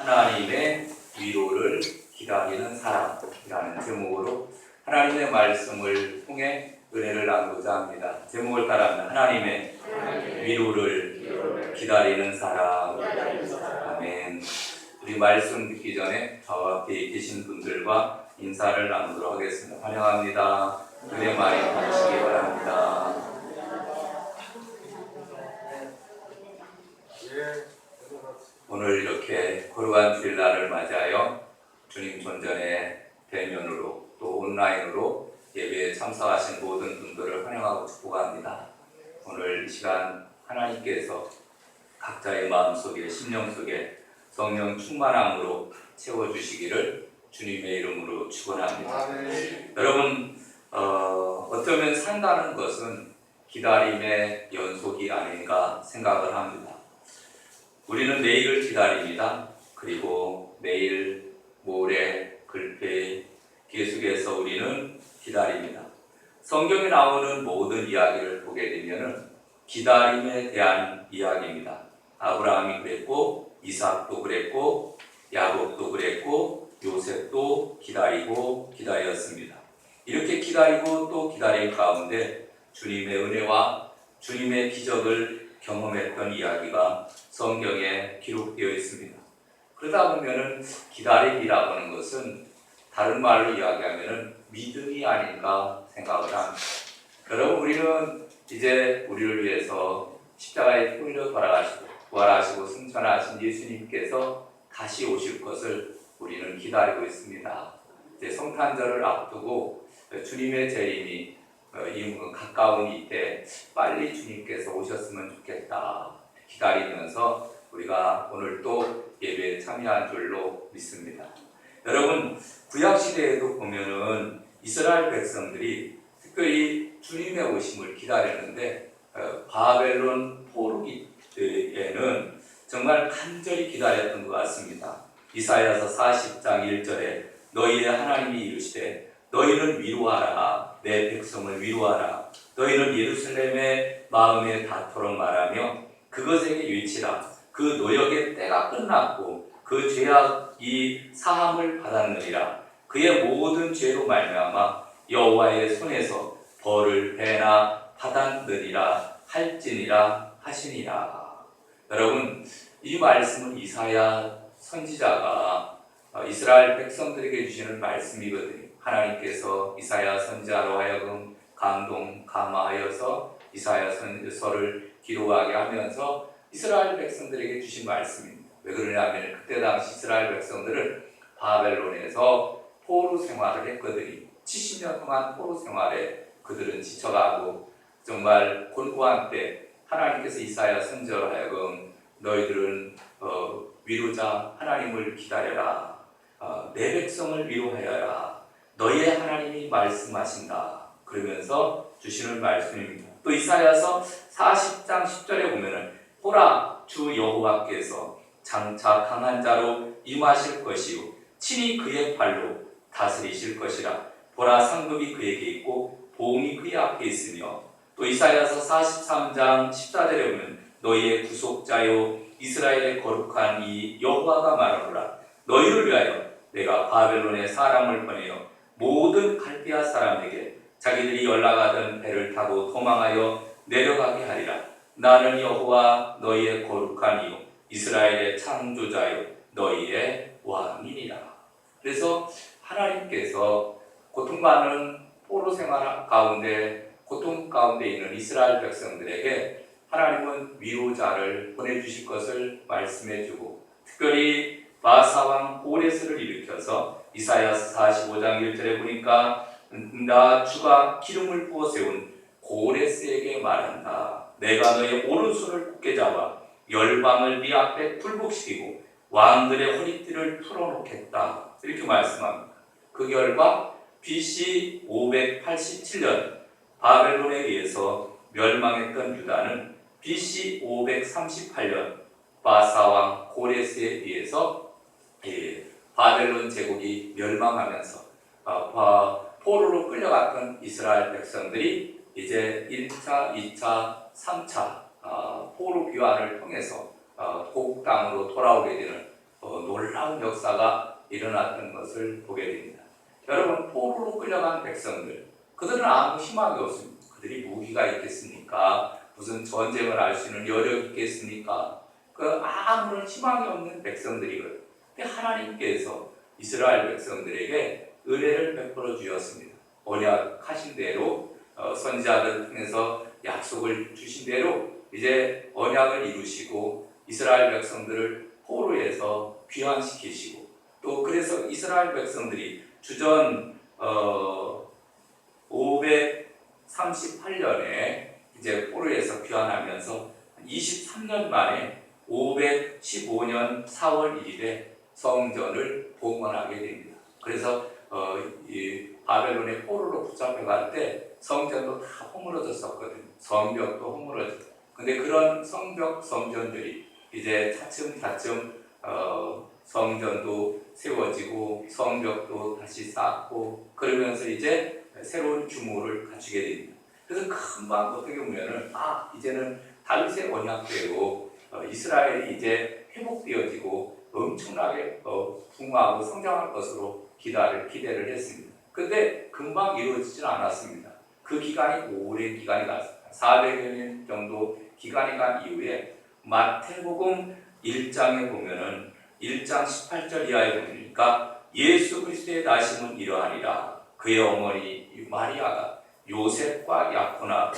하나님의 위로를 기다리는 사람이라는 제목으로 하나님의 말씀을 통해 은혜를 나누고자 합니다. 제목을 따라합니다. 하나님의 위로를 기다리는 사람. 아멘. 우리 말씀 듣기 전에 저와 앞에 계신 분들과 인사를 나누도록 하겠습니다. 환영합니다. 은혜 많이 받으시기 바랍니다. 오늘 이렇게 거룩한 주일날을 맞이하여 주님 존전의 대면으로 또 온라인으로 예배에 참석하신 모든 분들을 환영하고 축복합니다. 오늘 이 시간 하나님께서 각자의 마음 속에 심령 속에 성령 충만함으로 채워주시기를 주님의 이름으로 축원합니다. 여러분 어, 어쩌면 산다는 것은 기다림의 연속이 아닌가 생각을 합니다. 우리는 내일을 기다립니다. 그리고 내일, 모레, 글패 계속해서 우리는 기다립니다. 성경에 나오는 모든 이야기를 보게 되면은 기다림에 대한 이야기입니다. 아브라함이 그랬고 이삭도 그랬고 야곱도 그랬고 요셉도 기다리고 기다렸습니다. 이렇게 기다리고 또 기다린 가운데 주님의 은혜와 주님의 기적을 경험했던 이야기가 성경에 기록되어 있습니다. 그러다 보면은 기다림이라고 하는 것은 다른 말로 이야기하면은 믿음이 아닌가 생각을 합니다. 여러분 우리는 이제 우리를 위해서 십자가에 풀려 돌아가시고 부활하시고 승천하신 예수님께서 다시 오실 것을 우리는 기다리고 있습니다. 이제 성탄절을 앞두고 주님의 재림이 어, 이 가까운 이때 빨리 주님께서 오셨으면 좋겠다 기다리면서 우리가 오늘 또 예배에 참여한 줄로 믿습니다. 여러분 구약 시대에도 보면은 이스라엘 백성들이 특별히 주님의 오심을 기다렸는데 어, 바벨론 포로기에는 정말 간절히 기다렸던 것 같습니다. 이사야서 40장 1절에 너희의 하나님이 이르시되 너희는 위로하라. 내 백성을 위로하라. 너희는 예루살렘의 마음에 닿도록 말하며 그것에게 외치라. 그 노역의 때가 끝났고 그 죄악이 사함을 받았느니라. 그의 모든 죄로 말미암아 여호와의 손에서 벌을 배나 받았느니라 할지니라 하시니라. 여러분 이 말씀은 이사야 선지자가 어, 이스라엘 백성들에게 주시는 말씀이거든요. 하나님께서 이사야 선지자로 하여금 감동 감화하여서 이사야 선서를 기록하게 하면서 이스라엘 백성들에게 주신 말씀입니다. 왜 그러냐면 그때 당시 이스라엘 백성들은 바벨론에서 포로 생활을 했거든요. 70년 동안 포로 생활에 그들은 지쳐가고 정말 곤고한 때 하나님께서 이사야 선지자로 하여금 너희들은 어, 위로자 하나님을 기다려라. 어, 내 백성을 위로하여라. 너희의 하나님이 말씀하신다. 그러면서 주시는 말씀입니다. 또 이사야서 40장 10절에 보면은 보라 주 여호와께서 장차 강한 자로 임하실 것이요. 친히 그의 발로 다스리실 것이라. 보라 상급이 그에게 있고 보응이 그의 앞에 있으며. 또 이사야서 43장 14절에 보면 너희의 구속자요 이스라엘의 거룩한 이 여호와가 말하노라. 너희를 위하여 내가 바벨론에 사람을 보내어 모든 갈대아 사람에게 자기들이 연락하던 배를 타고 도망하여 내려가게 하리라. 나는 여호와 너희의 거룩한 이요 이스라엘의 창조자요 너희의 왕이니라. 그래서 하나님께서 고통받는 포로 생활 가운데 고통 가운데 있는 이스라엘 백성들에게 하나님은 위로자를 보내주실 것을 말씀해주고 특별히 바사왕 오레스를 일으켜서 이사야서 45장 1절에 보니까 나 주가 기름을 부어 세운 고레스에게 말한다. 내가 너의 오른손을 굳게 잡아 열방을 네 앞에 굴복시키고 왕들의 허리띠를 풀어놓겠다. 이렇게 말씀합니다. 그 결과 BC 587년 바벨론에 의해서 멸망했던 유다는 BC 538년 바사왕 고레스에 의해서 예, 바벨론 제국이 멸망하면서 어, 바- 포로로 끌려갔던 이스라엘 백성들이 이제 1차, 2차, 3차 어, 포로 귀환을 통해서 어, 고국 땅으로 돌아오게 되는 어, 놀라운 역사가 일어났던 것을 보게 됩니다. 여러분 포로로 끌려간 백성들 그들은 아무 희망이 없습니다. 그들이 무기가 있겠습니까? 무슨 전쟁을 할수 있는 여력이 있겠습니까? 그 아무런 희망이 없는 백성들이거든요. 하나님께서 이스라엘 백성들에게 은혜를 베풀어 주셨습니다. 언약하신 대로 어, 선지자들 통해서 약속을 주신 대로 이제 언약을 이루시고 이스라엘 백성들을 포로에서 귀환시키시고 또 그래서 이스라엘 백성들이 주전 어, 538년에 이제 포로에서 귀환하면서 23년 만에 515년 4월 1일에 성전을 봉헌하게 됩니다. 그래서 어, 이 바벨론의 포로로 붙잡혀갈 때 성전도 다 허물어졌었거든요. 성벽도 허물어졌어요. 근데 그런 성벽, 성전들이 이제 차츰차츰 어, 성전도 세워지고 성벽도 다시 쌓고 그러면서 이제 새로운 규모를 갖추게 됩니다. 그래서 금방 어떻게 보면은 아 이제는 다윗의 언약대로 어, 이스라엘이 이제 회복되어지고 엄청나게 어, 풍화하고 성장할 것으로 기다를 기대를 했습니다. 근데 금방 이루어지진 않았습니다. 그 기간이 오랜 기간이 갔습니다. 400여 년 정도 기간이 간 이후에 마태복음 1장에 보면은 1장 18절 이하에 보니까 예수 그리스도의 나심은 이러하니라 그의 어머니 마리아가 요셉과 야코나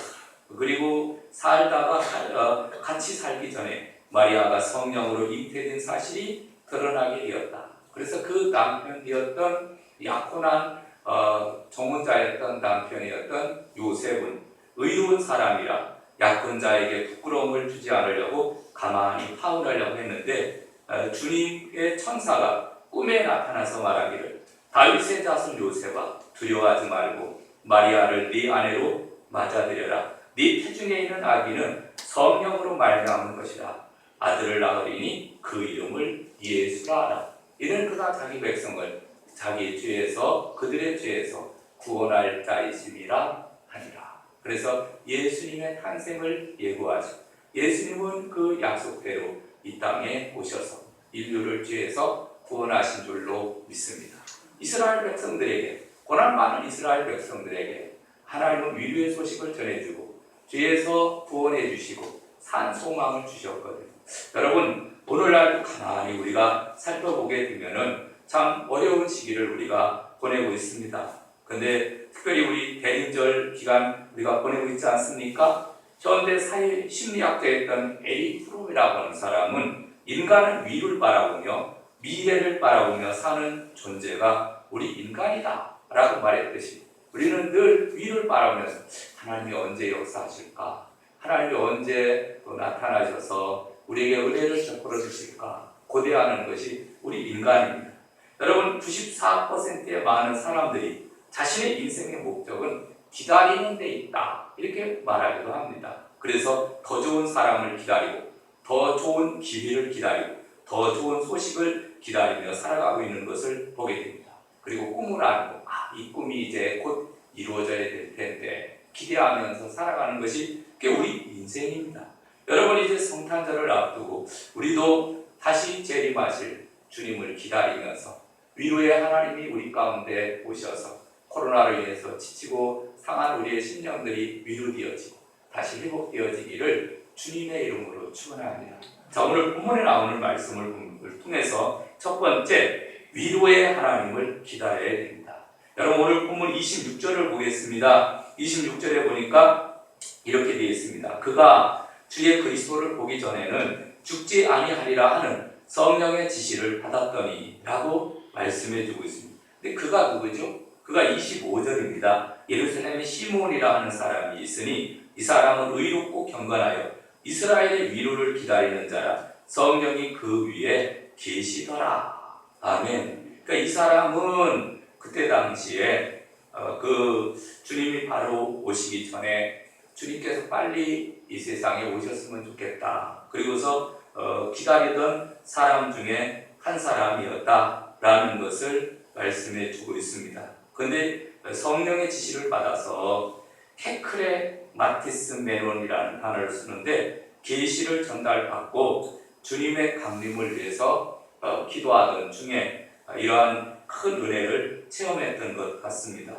그리고 살다가 어, 같이 살기 전에 마리아가 성령으로 잉태된 사실이 드러나게 되었다. 그래서 그 남편 되었던 야코난 어, 정혼자였던 남편이었던 요셉은 의로운 사람이라 약혼자에게 부끄러움을 주지 않으려고 가만히 파혼하려고 했는데 어, 주님의 천사가 꿈에 나타나서 말하기를 다윗의 자손 요셉아 두려워하지 말고 마리아를 네 아내로 맞아들여라 네 태중에 있는 아기는 성령으로 말미암은 것이라 아들을 낳으리니 그 이름을 예수라 하라 이는 그가 자기 백성을 자기 죄에서 그들의 죄에서 구원할 자이심이라 하니라 그래서 예수님의 탄생을 예고하죠 예수님은 그 약속대로 이 땅에 오셔서 인류를 죄에서 구원하신 줄로 믿습니다. 이스라엘 백성들에게 고난 많은 이스라엘 백성들에게 하나님은 위로의 소식을 전해주고 죄에서 구원해 주시고 산 소망을 주셨거든요. 여러분 오늘날 가만히 우리가 살펴보게 되면은 참 어려운 시기를 우리가 보내고 있습니다. 근데 특별히 우리 대인절 기간 우리가 보내고 있지 않습니까? 현대 사회 심리학자였던 에리 프롬이라고 하는 사람은 인간은 위를 바라보며 미래를 바라보며 사는 존재가 우리 인간이다 라고 말했듯이 우리는 늘 위를 바라보면서 하나님이 언제 역사하실까 하나님이 언제 또 나타나셔서 우리에게 은혜를 베풀어 주실까 고대하는 것이 우리 인간입니다 여러분 94%의 많은 사람들이 자신의 인생의 목적은 기다리는 데 있다 이렇게 말하기도 합니다 그래서 더 좋은 사람을 기다리고 더 좋은 기회를 기다리고 더 좋은 소식을 기다리며 살아가고 있는 것을 보게 됩니다. 그리고 꿈을 안고 아, 이 꿈이 이제 곧 이루어져야 될 텐데 기대하면서 살아가는 것이 우리 인생입니다. 여러분 이제 성탄절을 앞두고 우리도 다시 재림하실 주님을 기다리면서 위로의 하나님이 우리 가운데 오셔서 코로나로 인해서 지치고 상한 우리의 심령들이 위로되어지고 다시 회복되어지기를 주님의 이름으로 축원합니다. 자 오늘 본문에 나오는 말씀을 통해서 첫 번째 위로의 하나님을 기다려야 됩니다. 여러분 오늘 본문 26절을 보겠습니다. 26절에 보니까 이렇게 되어 있습니다. 그가 주의 그리스도를 보기 전에는 죽지 아니하리라 하는 성령의 지시를 받았더니라고 말씀해 주고 있습니다. 근데 그가 누구죠? 그가 25절입니다. 예루살렘에 시몬이라 하는 사람이 있으니 이 사람은 의롭고 경건하여 이스라엘의 위로를 기다리는 자라 성령이 그 위에 계시더라. 아멘. 그러니까 이 사람은 그때 당시에 어, 그 주님이 바로 오시기 전에 주님께서 빨리 이 세상에 오셨으면 좋겠다. 그리고서 어, 기다리던 사람 중에 한 사람이었다라는 것을 말씀해 주고 있습니다. 그런데 성령의 지시를 받아서 케크레 마티스 메론이라는 단어를 쓰는데 계시를 전달받고 주님의 강림을 위해서 어, 기도하던 중에 어, 이러한 큰 은혜를 체험했던 것 같습니다.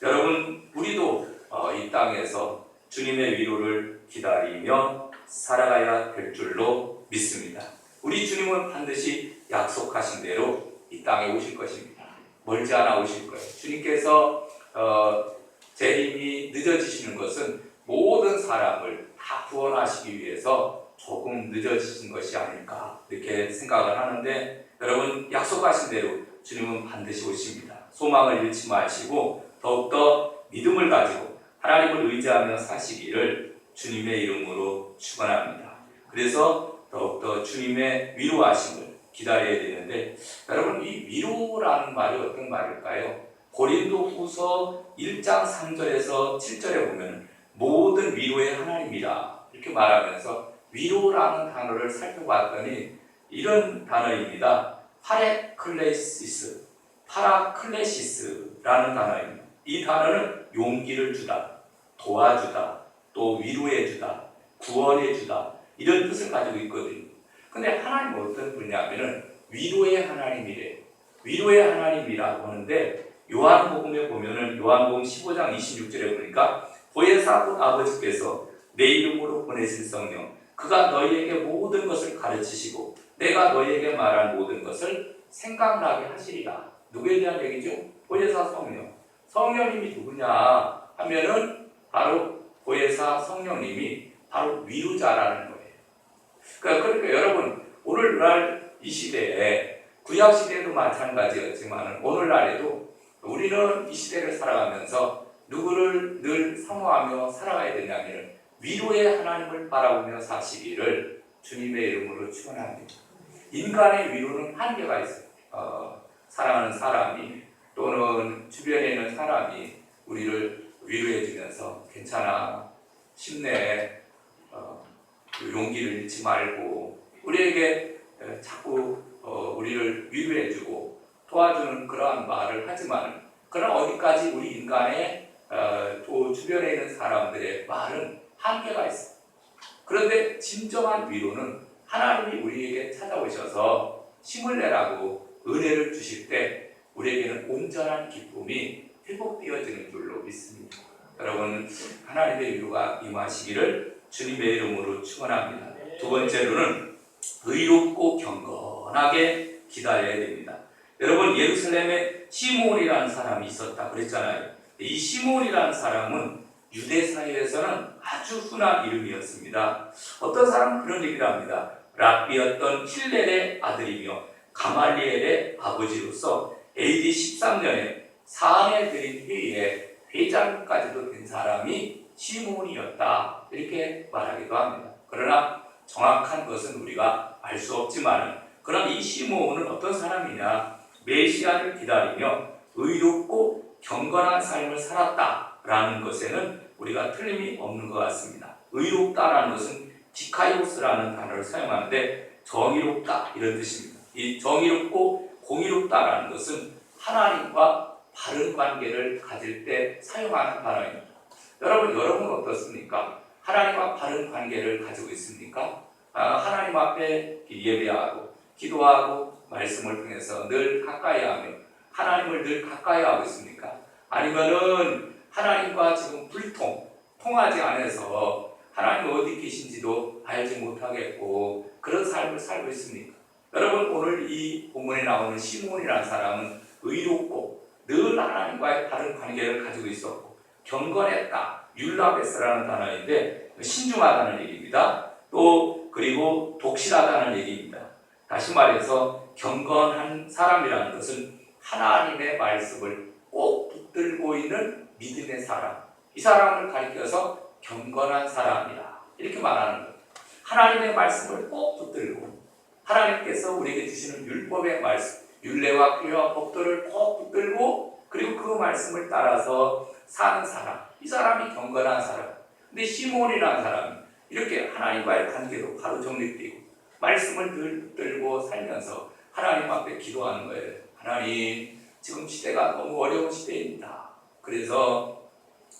여러분, 우리도 어, 이 땅에서 주님의 위로를 기다리며 살아가야 될 줄로 믿습니다. 우리 주님은 반드시 약속하신 대로 이 땅에 오실 것입니다. 멀지 않아 오실 거예요. 주님께서 어, 재림이 늦어지시는 것은 모든 사람을 다 구원하시기 위해서 조금 늦어지신 것이 아닐까 이렇게 생각을 하는데 여러분 약속하신 대로 주님은 반드시 오십니다. 소망을 잃지 마시고 더욱더 믿음을 가지고 하나님을 의지하며 사시기를 주님의 이름으로 축원합니다. 그래서 더욱더 주님의 위로하심을 기다려야 되는데 여러분 이 위로라는 말이 어떤 말일까요? 고린도 후서 1장 3절에서 7절에 보면 모든 위로의 하나님이라 이렇게 말하면서 위로라는 단어를 살펴봤더니 이런 단어입니다. 파레클레시스, 파라클레시스라는 단어입니다. 이 단어는 용기를 주다, 도와주다, 또 위로해주다, 구원해주다 이런 뜻을 가지고 있거든요. 근데 하나님은 어떤 분이냐면은 위로의 하나님이래. 위로의 하나님이라고 하는데 요한복음에 보면은 요한복음 15장 26절에 보니까 보혜사 곧 아버지께서 내 이름으로 보내신 성령 그가 너희에게 모든 것을 가르치시고 내가 너희에게 말한 모든 것을 생각나게 하시리라. 누구에 대한 얘기죠? 보혜사 성령. 성령님이 누구냐 하면은 바로 보혜사 성령님이 바로 위로자라는 거예요. 그러니까, 그러니까 여러분 오늘날 이 시대에 구약 시대도 마찬가지였지만 오늘날에도 우리는 이 시대를 살아가면서 누구를 늘 사모하며 살아가야 되냐면 위로의 하나님을 바라보며 사시기를 주님의 이름으로 축원합니다. 인간의 위로는 한계가 있어요. 어, 사랑하는 사람이 또는 주변에 있는 사람이 우리를 위로해주면서 괜찮아, 힘내, 어, 그 용기를 잃지 말고 우리에게 에, 자꾸 어, 우리를 위로해주고 도와주는 그러한 말을 하지만 그러나 어디까지 우리 인간의 어, 또 주변에 있는 사람들의 말은 한계가 있어. 그런데 진정한 위로는 하나님이 우리에게 찾아오셔서 힘을 내라고 은혜를 주실 때 우리에게는 온전한 기쁨이 회복되어지는 줄로 믿습니다. 여러분 하나님의 위로가 임하시기를 주님의 이름으로 축원합니다. 두 번째로는 의롭고 경건하게 기다려야 됩니다. 여러분 예루살렘에 시몬이라는 사람이 있었다 그랬잖아요. 이 시몬이라는 사람은 유대 사회에서는 아주 흔한 이름이었습니다. 어떤 사람은 그런 얘기를 합니다. 랍비였던 힐렐의 아들이며 가말리엘의 아버지로서 AD 13년에 사안에 드린 회의에 회장까지도 된 사람이 시몬이었다 이렇게 말하기도 합니다. 그러나 정확한 것은 우리가 알 수 없지만 그럼 이 시몬은 어떤 사람이냐 메시아를 기다리며 의롭고 경건한 삶을 살았다라는 것에는 우리가 틀림이 없는 것 같습니다. 의롭다라는 것은 디카이오스라는 단어를 사용하는데 정의롭다 이런 뜻입니다. 이 정의롭고 공의롭다라는 것은 하나님과 바른 관계를 가질 때 사용하는 단어입니다. 여러분, 여러분 어떻습니까? 하나님과 바른 관계를 가지고 있습니까? 아, 하나님 앞에 예배하고 기도하고 말씀을 통해서 늘 가까이 하며 하나님을 늘 가까이 하고 있습니까? 아니면은 하나님과 지금 불통, 통하지 않아서 하나님 어디 계신지도 알지 못하겠고 그런 삶을 살고 있습니까? 여러분 오늘 이 본문에 나오는 시몬이라는 사람은 의롭고 늘 하나님과의 바른 관계를 가지고 있었고 경건했다. 율라베스라는 단어인데 신중하다는 얘기입니다. 또 그리고 독실하다는 얘기입니다. 다시 말해서 경건한 사람이라는 것은 하나님의 말씀을 꼭 붙들고 있는 믿음의 사람. 이 사람을 가리켜서 경건한 사람이다. 이렇게 말하는 거예요. 하나님의 말씀을 꼭 붙들고 하나님께서 우리에게 주시는 율법의 말씀, 율례와 규례와 법도를 꼭 붙들고 그리고 그 말씀을 따라서 사는 사람. 이 사람이 경건한 사람. 근데 시몬이라는 사람이 이렇게 하나님과의 관계도 바로 정립되고 말씀을 늘 붙들고 살면서 하나님 앞에 기도하는 거예요. 하나님, 지금 시대가 너무 어려운 시대입니다. 그래서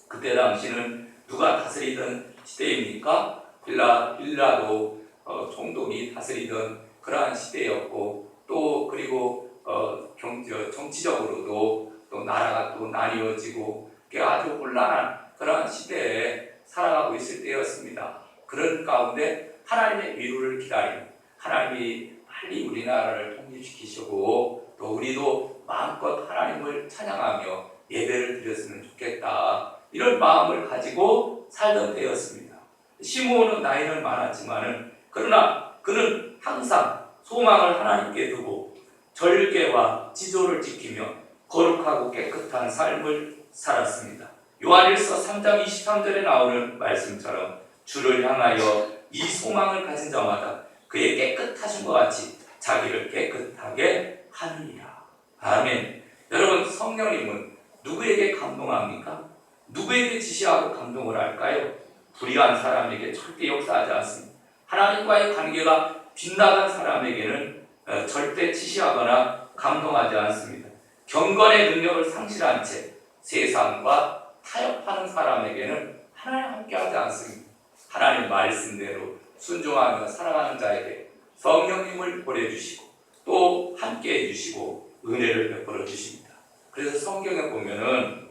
그때 당시는 누가 다스리던 시대입니까? 빌라, 빌라도 어, 총독이 다스리던 그러한 시대였고 또 그리고 어, 경, 저, 정치적으로도 또 나라가 또 나뉘어지고 아주 혼란한 그런 시대에 살아가고 있을 때였습니다. 그런 가운데 하나님의 위로를 기다리는 하나님이 빨리 우리나라를 통일시키시고 또 우리도 마음껏 하나님을 찬양하며 예배를 드렸으면 좋겠다 이런 마음을 가지고 살던 때였습니다. 시므온은 나이는 많았지만은 그러나 그는 항상 소망을 하나님께 두고 절개와 지조를 지키며 거룩하고 깨끗한 삶을 살았습니다. 요한일서 3장 23절에 나오는 말씀처럼 주를 향하여 이 소망을 가진 자마다 그의 깨끗하신 것 같이 자기를 깨끗하게 하느니라. 아멘. 여러분 성령님은 누구에게 감동합니까? 누구에게 지시하고 감동을 할까요? 불의한 사람에게 절대 역사하지 않습니다. 하나님과의 관계가 빗나간 사람에게는 어, 절대 지시하거나 감동하지 않습니다. 경건의 능력을 상실한 채 세상과 타협하는 사람에게는 하나님 함께하지 않습니다. 하나님 말씀대로 순종하며 살아가는 자에게 성령님을 보내주시고 또 함께해 주시고 은혜를 베풀어 주십니다. 그래서 성경에 보면은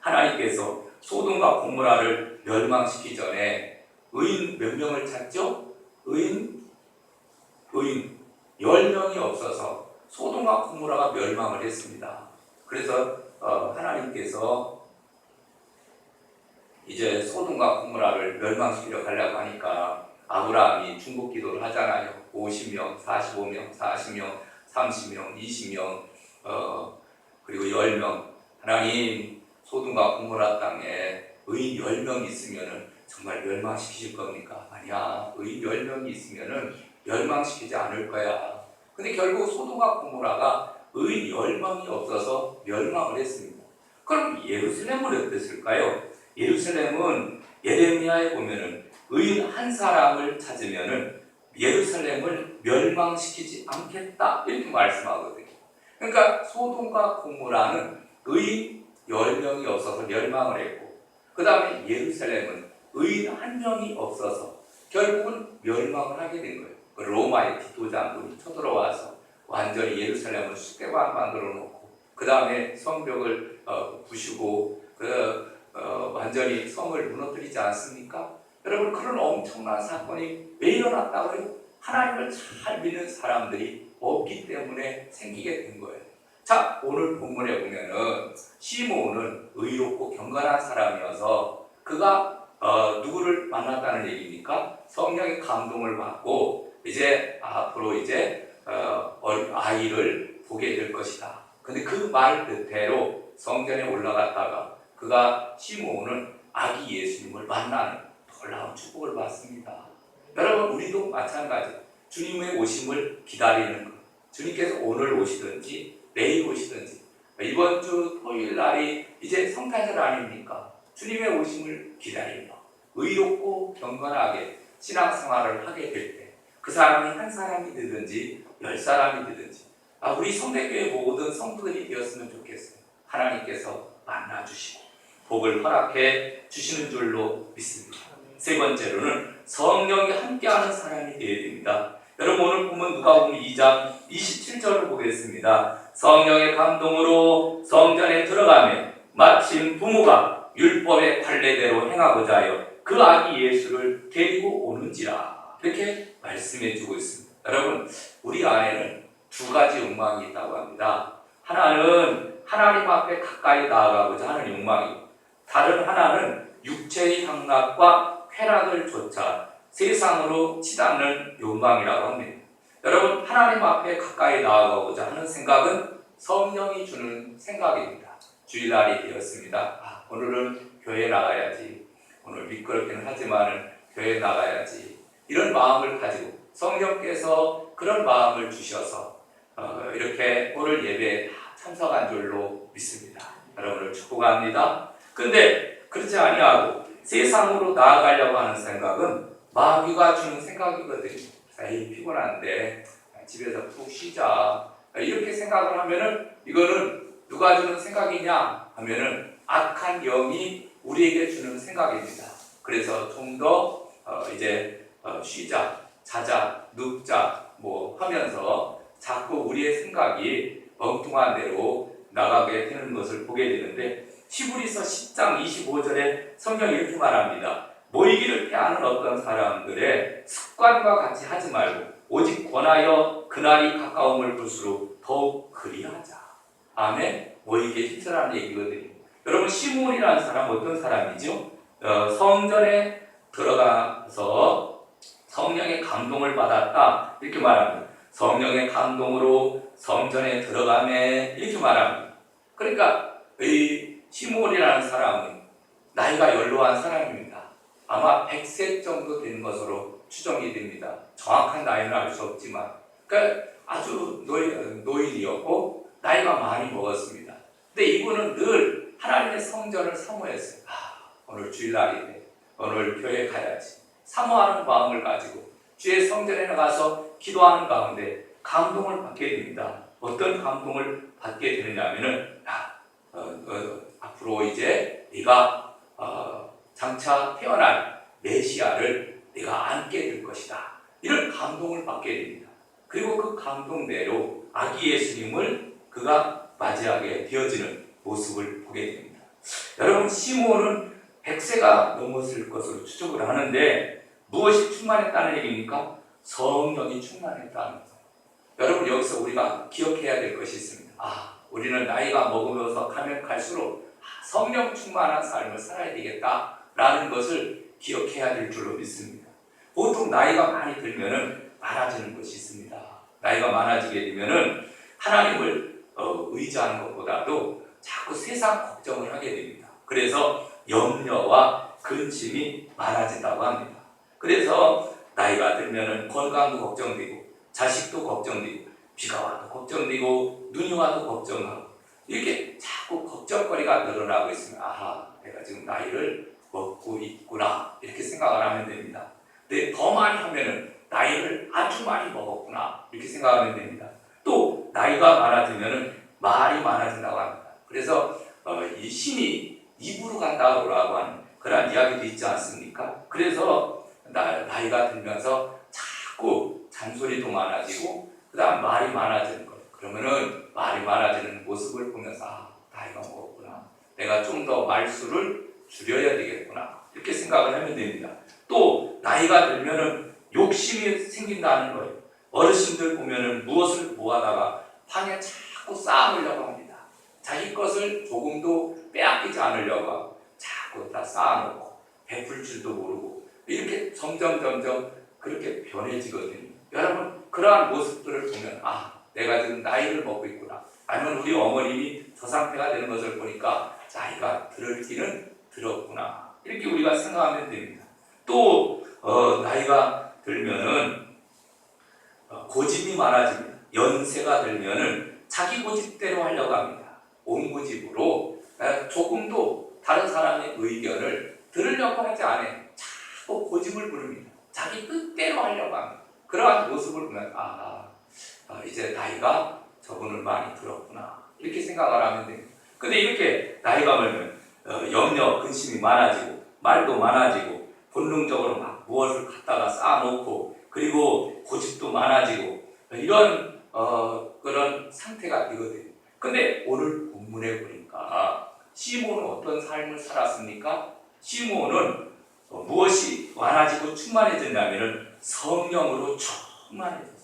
하나님께서 소돔과 고모라를 멸망시키기 전에 의인 몇 명을 찾죠? 의인 의인 10명이 없어서 소돔과 고모라가 멸망을 했습니다. 그래서 어, 하나님께서 이제 소돔과 고모라를 멸망시키려 가려고 하니까 아브라함이 중복 기도를 하잖아요. 50명, 45명, 40명, 30명, 20명, 어, 그리고 10명. 하나님 소돔과 고모라 땅에 의인 10명 있으면은 정말 멸망시키실 겁니까? 아니야. 의인 10명이 있으면은 멸망시키지 않을 거야. 근데 결국 소돔과 고모라가 의인 10명이 없어서 멸망을 했습니다. 그럼 예루살렘은 어땠을까요? 예루살렘은 예레미야에 보면은 의인 한 사람을 찾으면은 예루살렘을 멸망시키지 않겠다 이렇게 말씀하거든요. 그러니까 소돔과 고모라는 의인 10명이 없어서 멸망을 했고 그 다음에 예루살렘은 의인 한 명이 없어서 결국은 멸망을 하게 된 거예요. 그 로마의 디도 장군이 쳐들어와서 완전히 예루살렘을 쑥대밭 만들어 놓고 그 다음에 성벽을 어, 부수고 그 어, 완전히 성을 무너뜨리지 않습니까? 여러분 그런 엄청난 사건이 왜 일어났다고 요? 하나님을 잘 믿는 사람들이 없기 때문에 생기게 된 거예요. 자 오늘 본문에 보면은 시므온은 의롭고 경건한 사람이어서 그가 어, 누구를 만났다는 얘기입니까? 성령의 감동을 받고 이제 앞으로 이제 어, 아이를 보게 될 것이다. 근데 그 말 그대로 성전에 올라갔다가 그가 시므온은 아기 예수님을 만나는 놀라운 축복을 받습니다. 여러분 우리도 마찬가지 주님의 오심을 기다리는 것. 주님께서 오늘 오시든지 내일 오시든지 이번 주 토요일 날이 이제 성탄절 아닙니까? 주님의 오심을 기다리며 의롭고 경건하게 신앙생활을 하게 될 때 그 사람이 한 사람이 되든지 열 사람이 되든지 아, 우리 성대교회 모든 성도들이 되었으면 좋겠어요. 하나님께서 만나주시고 복을 허락해 주시는 줄로 믿습니다. 세 번째로는 성령이 함께하는 사람이 되어야 됩니다. 여러분 오늘 보면 누가복음 2장 27절을 보겠습니다. 성령의 감동으로 성전에 들어가며 마침 부모가 율법의 관례대로 행하고자 하여 그 아기 예수를 데리고 오는지라 이렇게 말씀해 주고 있습니다. 여러분 우리 안에는 두 가지 욕망이 있다고 합니다. 하나는 하나님 앞에 가까이 나아가고자 하는 욕망이 다른 하나는 육체의 향락과 쾌락을 쫓아 세상으로 치닫는 욕망이라고 합니다. 여러분 하나님 앞에 가까이 나아가고자 하는 생각은 성령이 주는 생각입니다. 주일날이 되었습니다. 아, 오늘은 교회 나가야지. 오늘 미끄럽기는 하지만은 교회 나가야지. 이런 마음을 가지고 성령께서 그런 마음을 주셔서 어, 이렇게 오늘 예배에 다 참석한 줄로 믿습니다. 여러분을 축복합니다. 근데 그렇지 아니하고 세상으로 나아가려고 하는 생각은 마귀가 주는 생각이거든요. 에이 피곤한데 집에서 푹 쉬자 이렇게 생각을 하면은 이거는 누가 주는 생각이냐 하면은 악한 영이 우리에게 주는 생각입니다. 그래서 좀더 어, 이제 어, 쉬자, 자자, 눕자 뭐 하면서 자꾸 우리의 생각이 엉뚱한 대로 나가게 되는 것을 보게 되는데 히브리서 10장 25절에 성경이 이렇게 말합니다. 모이기를 피하는 어떤 사람들의 습관과 같이 하지 말고 오직 권하여 그날이 가까움을 볼수록 더욱 그리하자. 아멘. 모이기 힘쓰라는 얘기거든요. 여러분 시몬이라는 사람 어떤 사람이죠? 어, 성전에 들어가서 성령의 감동을 받았다 이렇게 말합니다. 성령의 감동으로 성전에 들어가매 이렇게 말합니다. 그러니까 이 시몬이라는 사람은 나이가 연로한 사람입니다. 아마 100세 정도 된 것으로 추정이 됩니다. 정확한 나이는 알 수 없지만 그러니까 아주 노인, 노인이었고 나이가 많이 먹었습니다. 근데 이분은 늘 하나님의 성전을 사모했어요. 아, 오늘 주일날인데 오늘 교회 가야지. 사모하는 마음을 가지고 주의 성전에 나가서 기도하는 가운데 감동을 받게 됩니다. 어떤 감동을 받게 되느냐면은 야, 어, 어, 앞으로 이제 네가 어, 장차 태어날 메시아를 네가 안게 될 것이다. 이런 감동을 받게 됩니다. 그리고 그 감동대로 아기 예수님을 그가 맞이하게 되어지는 모습을 보게 됩니다. 여러분 시몬은 100세가 넘었을 것으로 추측을 하는데 무엇이 충만했다는 얘기입니까? 성령이 충만했다는 거예요. 여러분 여기서 우리가 기억해야 될 것이 있습니다. 아, 우리는 나이가 먹으면서 가면 갈수록 아, 성령 충만한 삶을 살아야 되겠다라는 것을 기억해야 될 줄로 믿습니다. 보통 나이가 많이 들면은 많아지는 것이 있습니다. 나이가 많아지게 되면은 하나님을 어, 의지하는 것보다도 자꾸 세상 걱정을 하게 됩니다. 그래서 염려와 근심이 많아진다고 합니다. 그래서 나이가 들면은 건강도 걱정되고 자식도 걱정되고 비가 와도 걱정되고 눈이 와도 걱정하고 이렇게 자꾸 걱정거리가 늘어나고 있으면 아하 내가 지금 나이를 먹고 있구나 이렇게 생각을 하면 됩니다. 근데 더 많이 하면은 나이를 아주 많이 먹었구나 이렇게 생각하면 됩니다. 또 나이가 많아지면은 말이 많아진다고 합니다. 그래서 어, 이 힘이 입으로 간다고 하는 그런 이야기도 있지 않습니까? 그래서 나, 나이가 들면서 자꾸 잔소리도 많아지고 그다음 말이 많아지는 거예요. 그러면은 말이 많아지는 모습을 보면서 아 나이가 먹었구나. 내가 좀 더 말수를 줄여야 되겠구나. 이렇게 생각을 하면 됩니다. 또 나이가 들면은 욕심이 생긴다는 거예요. 어르신들 보면은 무엇을 모아다가 방에 자꾸 쌓아놓으려고 합니다. 자기 것을 조금도 빼앗기지 않으려고 하고 자꾸 다 쌓아놓고 베풀 줄도 모르고 이렇게 점점 점점 그렇게 변해지거든요. 여러분 그러한 모습들을 보면 아 내가 지금 나이를 먹고 있구나. 아니면 우리 어머님이 저 상태가 되는 것을 보니까 나이가 들을 기는 들었구나. 이렇게 우리가 생각하면 됩니다. 또 어, 나이가 들면은 어, 고집이 많아집니다. 연세가 들면은 자기 고집대로 하려고 합니다. 온 고집으로 에, 조금도 다른 사람의 의견을 들으려고 하지 않아요. 자꾸 고집을 부릅니다. 자기 뜻대로 하려고 합니다. 그러한 모습을 보면 아, 아, 이제 나이가 저분을 많이 들었구나 이렇게 생각을 하면 됩니다. 근데 이렇게 나이가 들면 어, 염려, 근심이 많아지고 말도 많아지고 본능적으로 막 무엇을 갖다가 쌓아놓고 그리고 고집도 많아지고 이런 어, 그런 상태가 되거든요. 근데 오늘 본문에 보니까 시몬은 어떤 삶을 살았습니까? 시몬은 어, 무엇이 많아지고 충만해졌냐면은 성령으로 충만해졌어요.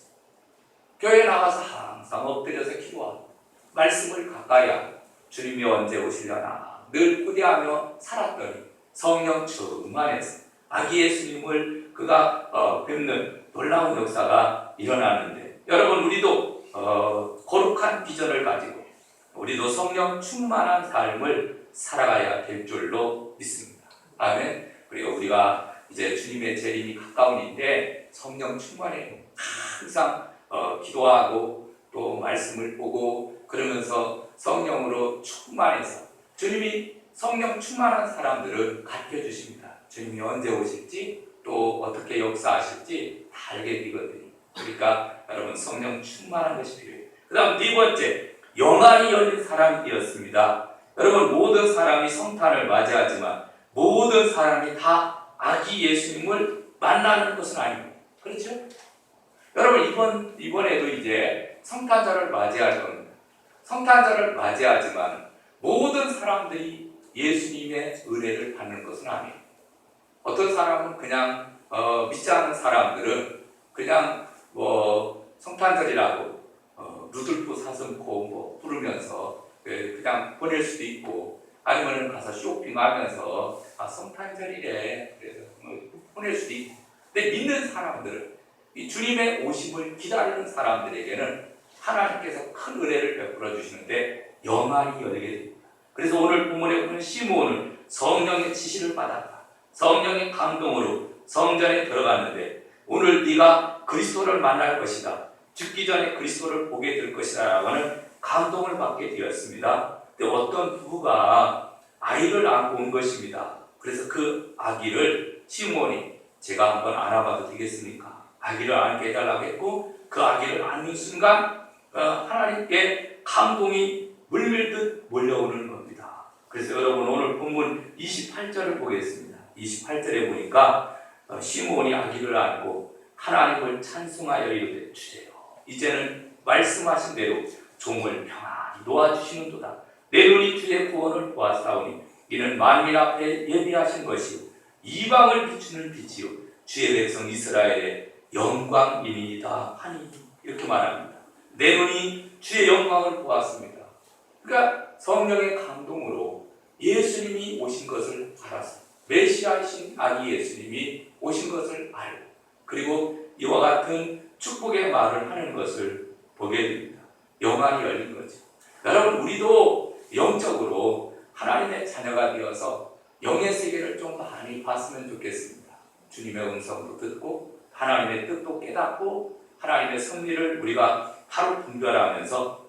교회 나가서 항상 엎드려서 기도하고 말씀을 가까이 하고 주님이 언제 오시려나 늘 후대하며 살았더니 성령 충만해서 아기 예수님을 그가 어, 뵙는 놀라운 역사가 일어나는데 여러분 우리도 어, 거룩한 비전을 가지고 우리도 성령 충만한 삶을 살아가야 될 줄로 믿습니다. 아멘. 우리가 이제 주님의 재림이 가까우니데 성령 충만해 항상 어, 기도하고 또 말씀을 보고 그러면서 성령으로 충만해서 주님이 성령 충만한 사람들을 가르쳐 주십니다. 주님이 언제 오실지 또 어떻게 역사하실지 다 알게 되거든요. 그러니까 여러분 성령 충만한 것이 필요해요. 그 다음 네 번째 영안이 열린 사람이 되었습니다. 여러분 모든 사람이 성탄을 맞이하지만 모든 사람이 다 아기 예수님을 만나는 것은 아닙니다. 그렇죠? 여러분 이번 이번에도 이제 성탄절을 맞이할 겁니다. 성탄절을 맞이하지만 모든 사람들이 예수님의 은혜를 받는 것은 아니에요. 어떤 사람은 그냥 어, 믿지 않는 사람들은 그냥 뭐 성탄절이라고 어, 루돌프 사슴코 뭐 부르면서 그 그냥 보낼 수도 있고 아니면 가서 쇼핑하면서 아 성탄절이래 그래서 뭐 보낼 수도 있고 근데 믿는 사람들은 이 주님의 오심을 기다리는 사람들에게는 하나님께서 큰 은혜를 베풀어 주시는데 영안이 열리게 됩니다. 그래서 오늘 본문에 보면 시므온은 성령의 지시를 받았다. 성령의 감동으로 성전에 들어갔는데 오늘 네가 그리스도를 만날 것이다. 죽기 전에 그리스도를 보게 될 것이다라고 하는 감동을 받게 되었습니다. 근데 어떤 부부가 아이를 안고 온 것입니다. 그래서 그 아기를 시므온이 제가 한번 알아봐도 되겠습니까? 아기를 안게 해달라고 했고 그 아기를 안는 순간 어, 하나님께 감동이 물밀듯 몰려오는 겁니다. 그래서 여러분 오늘 본문 28절을 보겠습니다. 28절에 보니까 어, 시므온이 아기를 안고 하나님을 찬송하여 이르되 주세요. 이제는 말씀하신 대로 종을 평안히 놓아주시는도다. 내 눈이 주의 구원을 보았사오니 이는 만민 앞에 예비하신 것이요 이방을 비추는 빛이요 주의 백성 이스라엘의 영광이니이다 하니 이렇게 말합니다. 내 눈이 주의 영광을 보았습니다. 그러니까 성령의 감동으로 예수님이 오신 것을 알았어. 메시아이신 아기 예수님이 오신 것을 알고 그리고 이와 같은 축복의 말을 하는 것을 보게 됩니다. 영안이 열린 거죠. 여러분 우리도 영적으로 하나님의 자녀가 되어서 영의 세계를 좀 많이 봤으면 좋겠습니다. 주님의 음성도 듣고 하나님의 뜻도 깨닫고 하나님의 섭리를 우리가 하루 분별하면서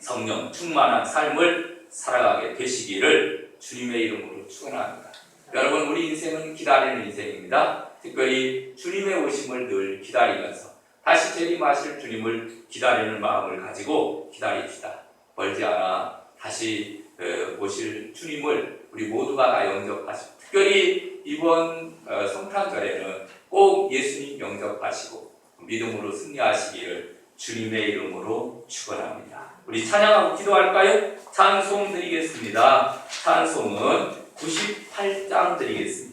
성령 충만한 삶을 살아가게 되시기를 주님의 이름으로 축원합니다. 여러분 우리 인생은 기다리는 인생입니다. 특별히 주님의 오심을 늘 기다리면서 다시 재림하실 주님을 기다리는 마음을 가지고 기다립시다. 멀지 않아 다시 어, 오실 주님을 우리 모두가 다 영접하시고 특별히 이번 어, 성탄절에는 꼭 예수님 영접하시고 믿음으로 승리하시기를 주님의 이름으로 축원합니다. 우리 찬양하고 기도할까요? 찬송 드리겠습니다. 찬송은 98장 드리겠습니다.